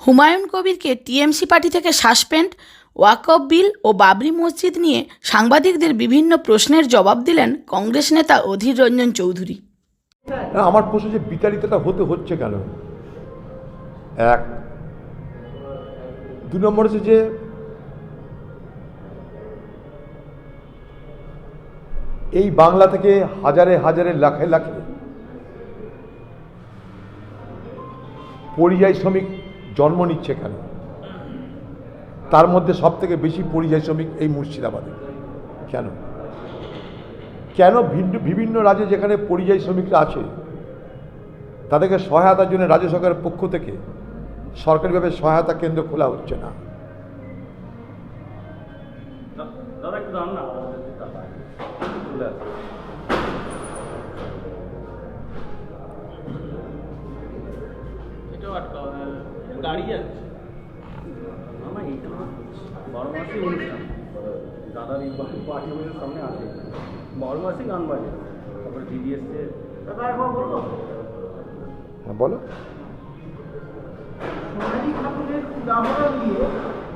হুমায়ুন কবিরকে TMC party থেকে suspend, Waqf bill ও বাবরি মসজিদ নিয়ে সাংবাদিকদের বিভিন্ন প্রশ্নের জবাব দিলেন কংগ্রেস নেতা অধীর রঞ্জন চৌধুরী। আমার প্রশ্ন যে বিতাড়িতটা হতে হচ্ছে কেন? এক, দু নম্বর হচ্ছে যে এই বাংলা থেকে হাজারে হাজারে লাখে লাখে পরিযায়ী শ্রমিক জন্ম নিচ্ছে কেন? তার মধ্যে সব থেকে বেশি পরিযায়ী শ্রমিক এই মুর্শিদাবাদে। কেন? কেন ভিন্ন, বিভিন্ন রাজ্যে যেখানে পরিযায়ী শ্রমিকরা আছে, তাদেরকে সহায়তার জন্য রাজ্য সরকারের পক্ষ থেকে সরকারিভাবে সহায়তা কেন্দ্র খোলা হচ্ছে না। দাদা একটু না গাড়ি যাচ্ছে? না এইটা বারো মাসে অনুষ্ঠান। দাদার এই পার্টি অফিসের সামনে আছে বারো মাসে গান বাজে। তারপরে দিদি এসছে। দাদা একবার হ্যাঁ বলো। সোনালী ঠাকুরের উদাহরণ দিয়ে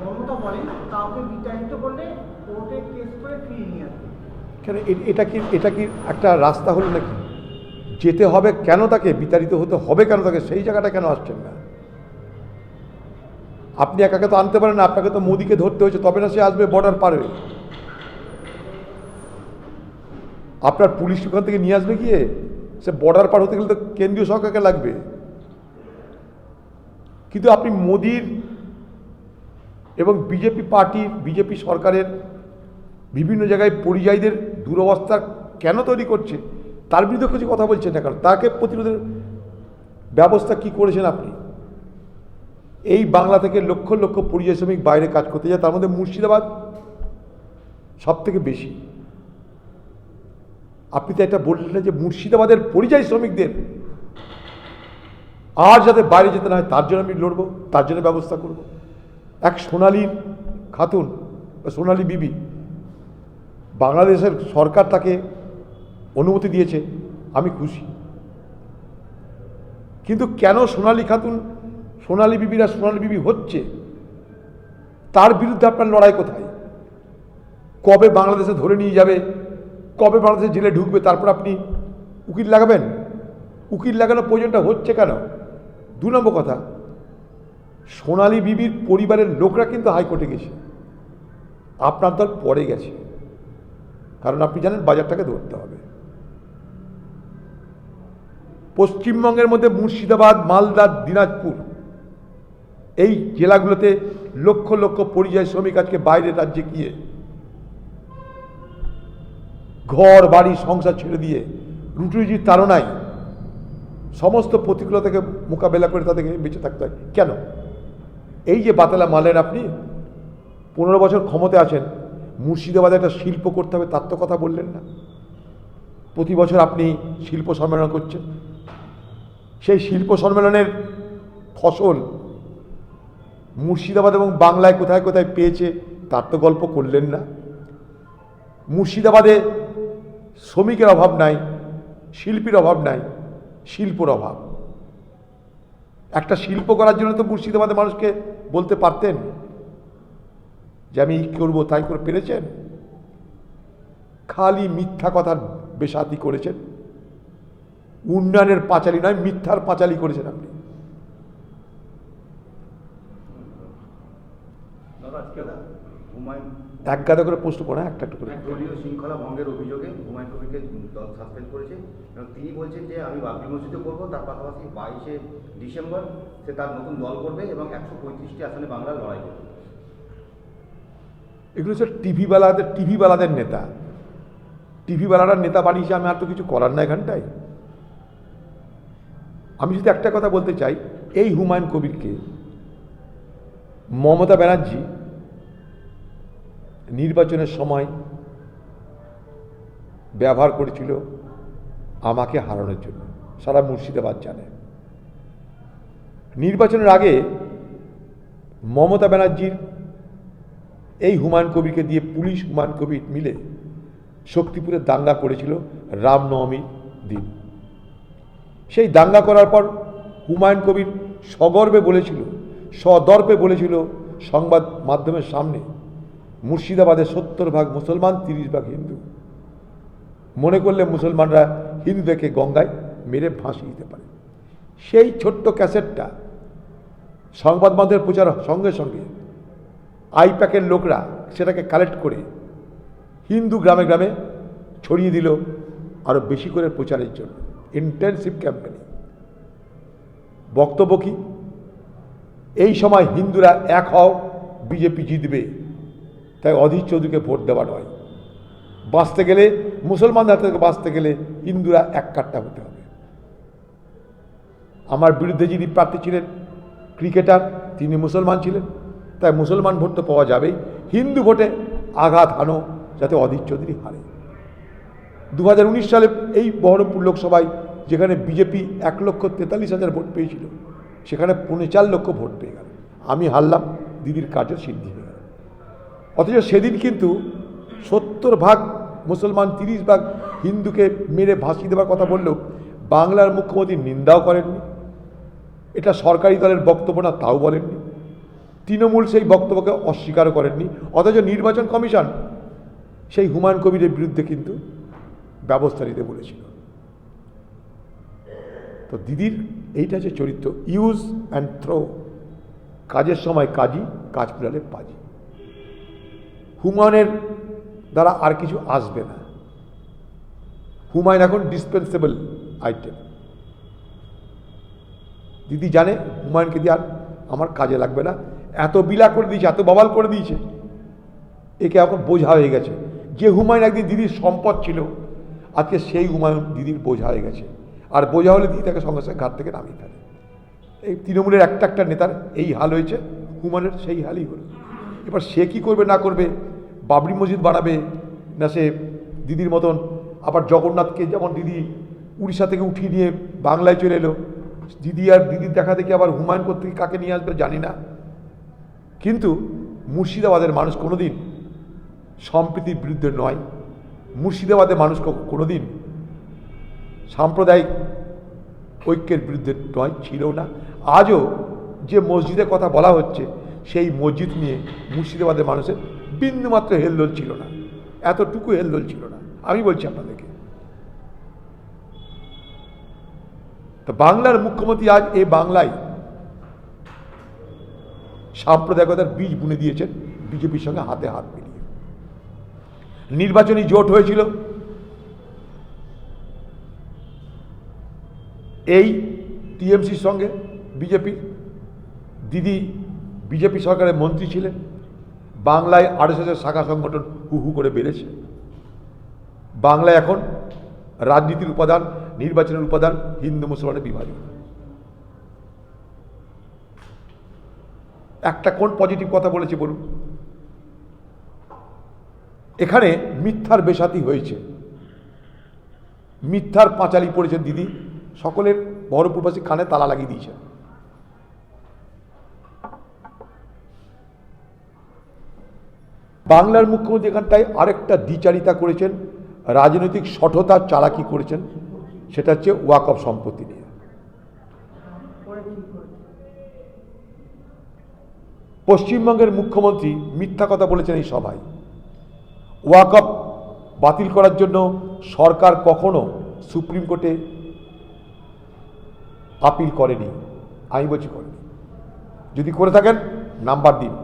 মমতা বলেন কাউকে বিতাড়িত করলে কোর্টে কেস করে ফিরিয়ে নিয়ে আসবে। কেন এটা কি এটা কি একটা রাস্তা হলো নাকি? যেতে হবে কেন তাকে? বিতাড়িত হতে হবে কেন তাকে? সেই জায়গাটা কেন আসছেন না? আপনি একাকে তো আনতে পারেন না, আপনাকে তো মোদিকে ধরতে হয়েছে, তবে না সে আসবে বর্ডার পারবে আপনার পুলিশ ওখান থেকে নিয়ে আসবে গিয়ে? সে বর্ডার পার হতে গেলে তো কেন্দ্রীয় সরকারকে লাগবে। কিন্তু আপনি মোদির এবং বিজেপি পার্টির বিজেপি সরকারের বিভিন্ন জায়গায় পরিযায়ীদের দুরবস্থা কেন তৈরি করছে? তার বিরুদ্ধে কিছু কথা বলছেন না কারণ তাকে প্রতিরোধের ব্যবস্থা কি করেছেন আপনি? এই বাংলা থেকে লক্ষ লক্ষ পরিযায়ী শ্রমিক বাইরে কাজ করতে যায়, তার মধ্যে মুর্শিদাবাদ সব থেকে বেশি। আপনি তো একটা বললেন যে মুর্শিদাবাদের পরিযায়ী শ্রমিকদের আর যাতে বাইরে যেতে না হয়, তার জন্য আমি লড়বো, তার জন্য ব্যবস্থা করব। এক সোনালী খাতুন বা সোনালী বিবি বাংলাদেশের সরকার তাকে অনুমতি দিয়েছে, আমি খুশি। কিন্তু কেন সোনালী খাতুন সোনালী বিবিরা সোনালী বিবি হচ্ছে, তার বিরুদ্ধে আপনার লড়াই কোথায়? কবে বাংলাদেশে ধরে নিয়ে যাবে? কবে বাংলাদেশে জেলে ঢুকবে? তারপর আপনি উকিল লাগাবেন? উকিল লাগানোর প্রয়োজনটা হচ্ছে কেন? দু নম্বর কথা, সোনালী বিবির পরিবারের লোকরা কিন্তু হাইকোর্টে গেছে। আপনার দল পরে গেছে। কারণ আপনি জানেন বাজারটাকে ধরতে হবে। পশ্চিমবঙ্গের মধ্যে মুর্শিদাবাদ, মালদা, দিনাজপুর এই জেলাগুলোতে লক্ষ লক্ষ পরিযায়ী শ্রমিক আজকে বাইরের রাজ্যে গিয়ে ঘর, বাড়ি, সংসার ছেড়ে দিয়ে রুটি রুজির তাড়নায় সমস্ত প্রতিকূলতাকে মোকাবেলা করে তাদেরকে বেঁচে থাকতে হয়। কেন? এই যে বাতালা মালেন আপনি পনেরো বছর ক্ষমতায় আছেন, মুর্শিদাবাদে একটা শিল্প করতে হবে, তার তো কথা বললেন না। প্রতি বছর আপনি শিল্প সম্মেলন করছেন। সেই শিল্প সম্মেলনের ফসল মুর্শিদাবাদ এবং বাংলায় কোথায় কোথায় পেয়েছে, তার তো গল্প করলেন না। মুর্শিদাবাদে শ্রমিকের অভাব নাই, শিল্পীর অভাব নাই, শিল্পর অভাব। একটা শিল্প করার জন্য তো মুর্শিদাবাদের মানুষকে বলতে পারতেন যে আমি এই করব, তাই করে পেরেছেন? খালি মিথ্যা কথার বেসাতি করেছেন। উন্নয়নের পাঁচালি নয়, মিথ্যার পাঁচালি করেছেন আপনি দাদা আজকে হুমায়ুন এক গাদা করে প্রশ্ন করে একটা একটা করে। দলীয় শৃঙ্খলা ভঙ্গের অভিযোগে হুমায়ুন কবিরকে দল সাসপেন্ড করেছে এবং তিনি বলছেন যে আমি বাবরি মসজিদে করব তার পাশাপাশি বাইশে ডিসেম্বর সে তার নতুন দল করবে এবং একশো পঁয়ত্রিশটি আসনে বাংলার লড়াই করবে। এগুলো হচ্ছে টিভিওয়ালাদের টিভিওয়ালাদের নেতা। টিভিওয়ালারা নেতা বানিয়েছে আমি আর তো কিছু করার না এখানটায়। আমি যদি একটা কথা বলতে চাই এই হুমায়ুন কবিরকে মমতা ব্যানার্জি নির্বাচনের সময় ব্যবহার করেছিল আমাকে হারানোর জন্য। সারা মুর্শিদাবাদ জানে। নির্বাচনের আগে মমতা ব্যানার্জির এই হুমায়ুন কবিরকে দিয়ে পুলিশ হুমায়ুন কবির মিলে শক্তিপুরে দাঙ্গা করেছিল রামনবমী দিন। সেই দাঙ্গা করার পর হুমায়ুন কবির সগর্বে বলেছিল, সদর্পে বলেছিল সংবাদ মাধ্যমের সামনে মুর্শিদাবাদের সত্তর ভাগ মুসলমান, তিরিশ ভাগ হিন্দু। মনে করলে মুসলমানরা হিন্দুদেরকে গঙ্গায় মেরে ফাঁসি দিতে পারে। সেই ছোট্ট ক্যাসেটটা সংবাদ মাধ্যমের প্রচার সঙ্গে সঙ্গে আইপ্যাকের লোকরা সেটাকে কালেক্ট করে হিন্দু গ্রামে গ্রামে ছড়িয়ে দিল আরও বেশি করে প্রচারের জন্য। ইন্টেন্সিভ ক্যাম্পেনিং বক্তব্য কি? এই সময় হিন্দুরা এক হও, বিজেপি জিতবে। তাই অধীর চৌধুরীকে ভোট দেওয়া নয়। বাঁচতে গেলে মুসলমানদের হাত থেকে বাঁচতে গেলে হিন্দুরা এক কাট্টা হতে হবে। আমার বিরুদ্ধে যিনি প্রার্থী ছিলেন, ক্রিকেটার, তিনি মুসলমান ছিলেন। তাই মুসলমান ভোট তো পাওয়া যাবেই। হিন্দু ভোটে আঘাত হানো যাতে অধীর চৌধুরী হারে। দু হাজার উনিশ সালে এই বহরমপুর লোকসভায় যেখানে বিজেপি এক লক্ষ তেতাল্লিশ হাজার ভোট পেয়েছিল, সেখানে পৌনে চার লক্ষ ভোট পেয়ে গেল। আমি হারলাম, দিদির কাজের সিদ্ধি হয়ে গেল। অথচ সেদিন কিন্তু সত্তর ভাগ মুসলমান, তিরিশ ভাগ হিন্দুকে মেরে ভাসিয়ে দেওয়ার কথা বললেও বাংলার মুখ্যমন্ত্রী নিন্দাও করেননি। এটা সরকারি দলের বক্তব্য না, তাও বলেননি। তৃণমূল সেই বক্তব্যকে অস্বীকারও করেননি। অথচ নির্বাচন কমিশন সেই হুমায়ুন কবিরের বিরুদ্ধে কিন্তু ব্যবস্থা নিতে বলেছিল। তো দিদির এইটা হচ্ছে চরিত্র ইউজ অ্যান্ড থ্রো কাজের সময় কাজই কাজ ফেরালে পাজি হুমায়ুনের দ্বারা আর কিছু আসবে না। হুমায়ুন এখন ডিসপেন্সেবল আইটেম দিদি জানে হুমায়ুনকে দিয়ে আর আমার কাজে লাগবে না। এত বিলা করে দিয়েছে, এত বাবাল করে দিয়েছে। একে এখন বোঝা হয়ে গেছে। যে হুমায়ুন একদিন দিদির সম্পদ ছিল, আজকে সেই হুমায়ুন দিদির বোঝা হয়ে গেছে। আর বোঝা হলে দিদি তাকে সঙ্গে সঙ্গে ঘাট থেকে নামিয়ে ফেলে। এই তৃণমূলের একটা একটা নেতার এই হাল হয়েছে, হুমায়ুনের সেই হালই হলো। এবার সে কী করবে, না করবে বাবরি মসজিদ বানাবে না সে দিদির মতন। আবার জগন্নাথকে যেমন দিদি উড়িষ্যা থেকে উঠিয়ে নিয়ে বাংলায় চলে এলো, দিদি আর দিদির দেখা দেখি আবার হুমায়ুন করতে কাকে নিয়ে আসবে জানি না। কিন্তু মুর্শিদাবাদের মানুষ কোনোদিন সম্প্রীতির বিরুদ্ধে নয়। মুর্শিদাবাদের মানুষ কখ- কোনোদিন সাম্প্রদায়িক ঐক্যের বিরুদ্ধে নয় ছিল না। আজও যে মসজিদের কথা বলা হচ্ছে, সেই মসজিদ নিয়ে মুর্শিদাবাদের মানুষের বিন্দুমাত্র হেলদোল ছিল না। এতটুকু হেলদোল ছিল না। আমি বলছি আপনাদেরকে। তো বাংলার মুখ্যমন্ত্রী আজ এই বাংলায় সাম্প্রদায়িকতার বীজ বুনে দিয়েছেন, বিজেপির সঙ্গে হাতে হাত মিলিয়ে। নির্বাচনী জোট হয়েছিল। এই টিএমসির সঙ্গে বিজেপির দিদি, বিজেপি সরকারের মন্ত্রী ছিলেন। বাংলায় আরএসএসের শাখা সংগঠন হু হু করে বেড়েছে। বাংলায় এখন রাজনীতির উপাদান, নির্বাচনের উপাদান, হিন্দু মুসলমানের বিভাজন। একটা কোন পজিটিভ কথা বলেছে বলুন? এখানে মিথ্যার বেসাতি হয়েছে। মিথ্যার পাঁচালি পড়েছেন দিদি। সকলের বহরমপুরবাসী কানে তালা লাগিয়ে দিয়েছেন। বাংলার মুখ্যমন্ত্রী এখানটায় আরেকটা দ্বিচারিতা করেছেন, রাজনৈতিক সঠতা চালাকি করেছেন, সেটা হচ্ছে ওয়াকফ সম্পত্তি নিয়ে। পশ্চিমবঙ্গের মুখ্যমন্ত্রী মিথ্যা কথা বলেছেন এই সভায়। ওয়াকফ বাতিল করার জন্য সরকার কখনো সুপ্রিম কোর্টে আপিল করেনি, আমি বলছি করেনি। যদি করে থাকেন, নাম্বার দিন।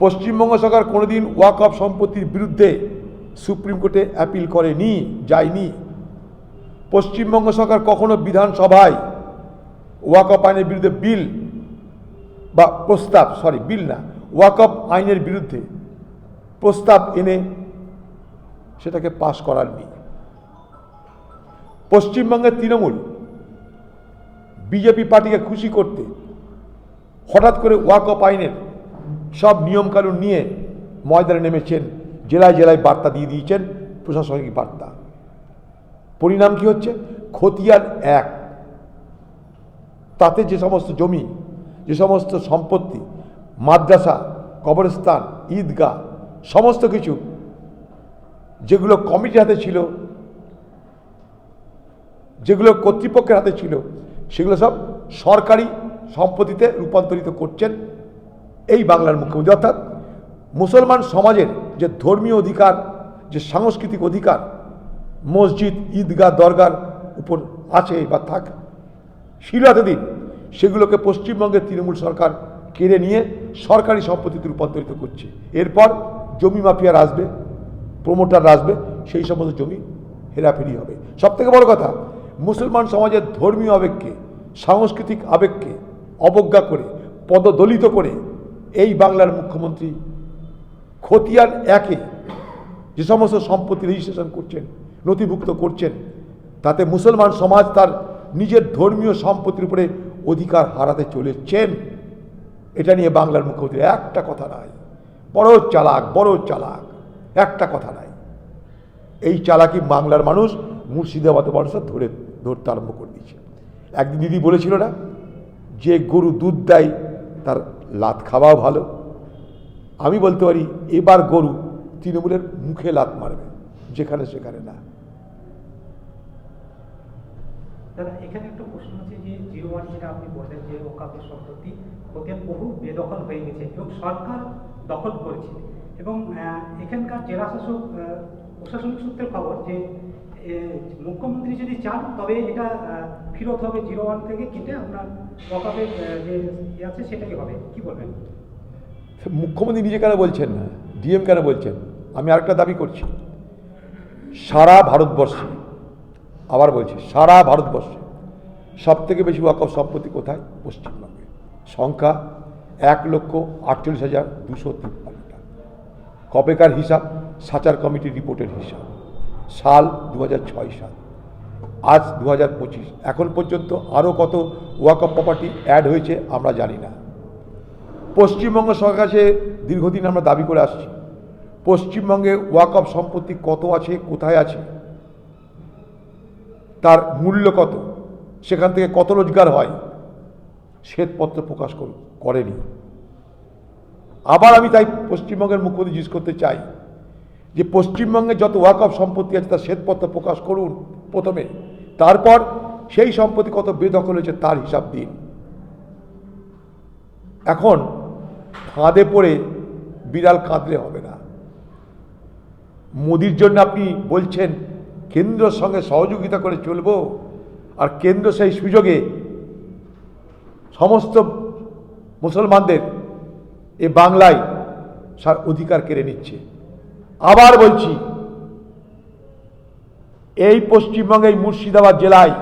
পশ্চিমবঙ্গ সরকার কোনোদিন ওয়াকফ সম্পত্তির বিরুদ্ধে সুপ্রিম কোর্টে অ্যাপিল করেনি, যায়নি। পশ্চিমবঙ্গ সরকার কখনো বিধানসভায় ওয়াকফ আইনের বিরুদ্ধে বিল বা প্রস্তাব, সরি, বিল না ওয়াকফ আইনের বিরুদ্ধে প্রস্তাব এনে সেটাকে পাশ করাননি। পশ্চিমবঙ্গের তৃণমূল, বিজেপি পার্টিকে খুশি করতে হঠাৎ করে ওয়াকফ আইনের সব নিয়মকানুন নিয়ে ময়দানে নেমেছেন, জেলায় জেলায় বার্তা দিয়ে দিয়েছেন প্রশাসনিক বার্তা। পরিণাম কি হচ্ছে? খতিয়ান এক। তাতে যে সমস্ত জমি, যে সমস্ত সম্পত্তি, মাদ্রাসা, কবরস্থান, ঈদগাহ, সমস্ত কিছু যেগুলো কমিটির হাতে ছিল, যেগুলো কর্তৃপক্ষের হাতে ছিল, সেগুলো সব সরকারি সম্পত্তিতে রূপান্তরিত করছেন এই বাংলার মুখ্যমন্ত্রী। অর্থাৎ মুসলমান সমাজের যে ধর্মীয় অধিকার, যে সাংস্কৃতিক অধিকার, মসজিদ, ঈদগাহ, দরগার উপর আছে বা থাক ছিল এতদিন সেগুলোকে পশ্চিমবঙ্গের তৃণমূল সরকার কেড়ে নিয়ে সরকারি সম্পত্তিতে রূপান্তরিত করছে। এরপর জমি মাফিয়ার আসবে, প্রমোটার আসবে, সেই সমস্ত জমি হেরাফেরি হবে। সব থেকে বড় কথা, মুসলমান সমাজের ধর্মীয় আবেগকে, সাংস্কৃতিক আবেগকে অবজ্ঞা করে, পদদলিত করে এই বাংলার মুখ্যমন্ত্রী খতিয়ান একে যে সমস্ত সম্পত্তি রেজিস্ট্রেশন করছেন, নথিভুক্ত করছেন, তাতে মুসলমান সমাজ তার নিজের ধর্মীয় সম্পত্তির উপরে অধিকার হারাতে চলেছেন। এটা নিয়ে বাংলার মুখ্যমন্ত্রী একটা কথা নাই। বড় চালাক বড় চালাক, একটা কথা নাই। এই চালাকি বাংলার মানুষ মুর্শিদাবাদ মানুষের ধরে, ধরতে আরম্ভ করে দিয়েছে। একদিন দিদি বলেছিল না, যে গরু দুধ দেয়, তার লাত খাওয়াও ভালো। আমি বলতে পারি, এবার গরু তৃণমূলের মুখে লাত মারবে, যেখানে সেখানে না। দাদা, এখানে একটা প্রশ্ন আছে যে যেটা আপনি যে সম্পত্তি বহু বেদখল হয়ে গেছে এবং সরকার দখল করেছে। এবং এখানকার জেলা শাসক প্রশাসনিক সূত্রের খবর যে মুখ্যমন্ত্রী যদি চান, তবে এটা ফেরত হবে জিরো ওয়ান থেকে কেটে আপনার ওকাপের যে ইয়ে আছে সেটাই হবে। কি বলবেন? মুখ্যমন্ত্রী নিজে কেন বলছেন না? ডিএম কেন বলছেন? আমি আরেকটা দাবি করছি। সারা ভারতবর্ষে, আবার বলছি, সারা ভারতবর্ষে সব থেকে বেশি ওয়াকফ সম্পত্তি কোথায়? পশ্চিমবঙ্গে। সংখ্যা এক লক্ষ আটচল্লিশ হাজার দুশো তিপ্পান্নটা কপেকার হিসাব? সাচার কমিটির রিপোর্টের হিসাব। সাল দু সাল। আজ দু এখন পর্যন্ত আরও কত ওয়াকফ প্রপার্টি অ্যাড হয়েছে আমরা জানি না। পশ্চিমবঙ্গ সরকার কাছে দীর্ঘদিন আমরা দাবি করে আসছি, পশ্চিমবঙ্গে ওয়াকফ সম্পত্তি কত আছে, কোথায় আছে, তার মূল্য কত, সেখান থেকে কত রোজগার হয়, শ্বেতপত্র প্রকাশ করেনি। আবার আমি তাই পশ্চিমবঙ্গের মুখ্যমন্ত্রী জিজ্ঞেস করতে চাই যে পশ্চিমবঙ্গে যত ওয়াকফ সম্পত্তি আছে, তার শ্বেতপত্র প্রকাশ করুন প্রথমে। তারপর সেই সম্পত্তি কত বেদখল হয়েছে, তার হিসাব দিন। এখন ফাঁদে পড়ে বিড়াল কাঁদলে হবে না। মোদির জন্য আপনি বলছেন, কেন্দ্রের সঙ্গে সহযোগিতা করে চলবো, আর কেন্দ্র সেই সুযোগে সমস্ত মুসলমানদের এ বাংলায় অধিকার কেড়ে নিচ্ছে। আবার বলছি, এই পশ্চিমবঙ্গে মুর্শিদাবাদ জেলায়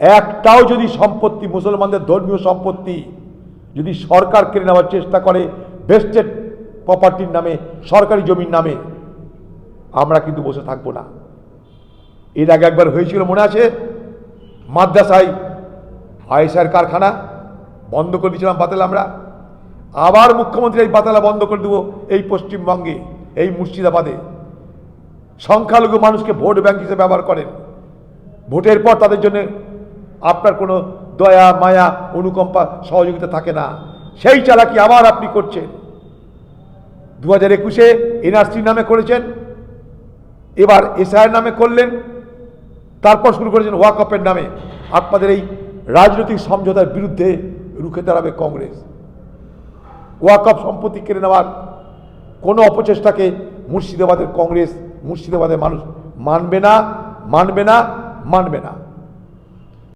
একটাও যদি সম্পত্তি, মুসলমানদের ধর্মীয় সম্পত্তি যদি সরকার কেড়ে নেওয়ার চেষ্টা করে ভেস্টেড প্রপার্টির নামে, সরকারি জমির নামে, আমরা কিন্তু বসে থাকব না। এর আগে একবার হয়েছিল মনে আছে, মাদ্রাসায় আয়েসার কারখানা বন্ধ করে দিয়েছিলাম বাতাল আমরা। আবার মুখ্যমন্ত্রী এই বাতালা বন্ধ করে দেবো এই পশ্চিমবঙ্গে। এই মুর্শিদাবাদে সংখ্যালঘু মানুষকে ভোট ব্যাংক হিসেবে ব্যবহার করেন। ভোটের পর তাদের জন্য আপনার কোনো দয়া, মায়া, অনুকম্পা, সহযোগিতা থাকে না। সেই চালাকি আবার আপনি করছেন। দু হাজার একুশে এনআরসির নামে করেছেন, এবার এসআইয়ের নামে করলেন, তারপর শুরু করেছেন ওয়াকআপের নামে। আপনাদের এই রাজনৈতিক সমঝোতার বিরুদ্ধে রুখে দাঁড়াবে কংগ্রেস। ওয়াকআপ সম্পত্তি কেড়ে নেওয়ার কোনো অপচেষ্টাকে মুর্শিদাবাদের কংগ্রেস মুর্শিদাবাদের মানুষ মানবে না মানবে না মানবে না।